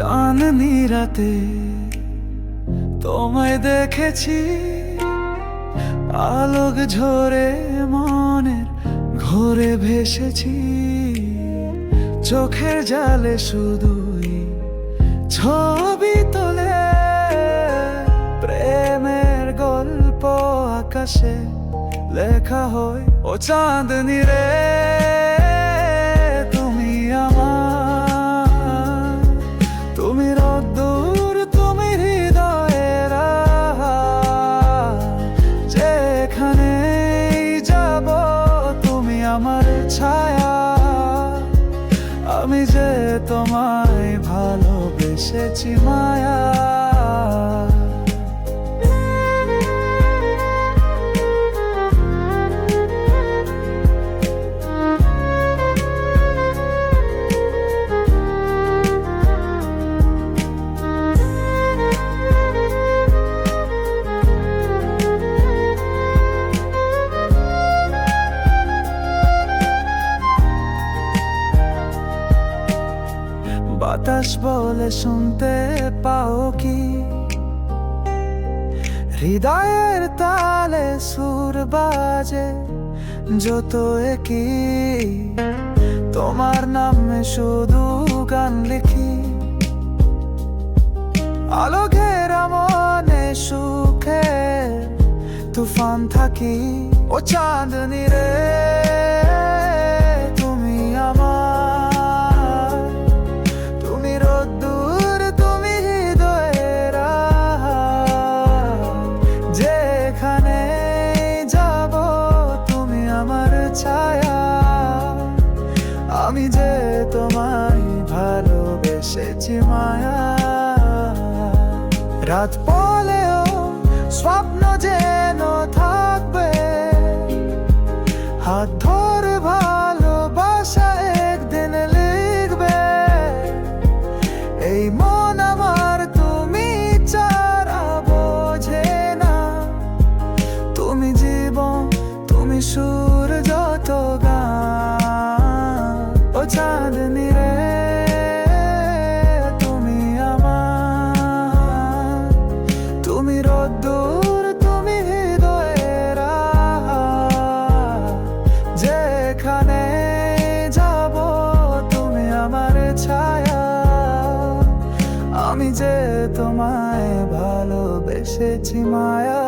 রাতে, তোমায় দেখেছি। আলোক ঝরে মনের ঘরে ভেসেছি। চোখের জালে শুধুই ছবি তোলে। প্রেমের গল্প আকাশে লেখা হয়, ও চাঁদনি রে। ছায়া আমি যে তোমায় ভালোবেসেছি মায়া। বাতাস বলে শুনতে পাও কি? হৃদয়ের তালে সুর বাজে যত একই। তোমার নামে শুধু গান লিখি। আলো ঘেরা মনে সুখে তুফান থাকি ও চাঁদনি রে। আমি যে তোমায় ভালোবেসেছি মায়া, রাত পলেও স্বপ্ন যেন থাকবে। হাত ধরে ভালোবাসা একদিন লিখবে। এই মন যে তোমায় ভালোবেসেছি মায়া।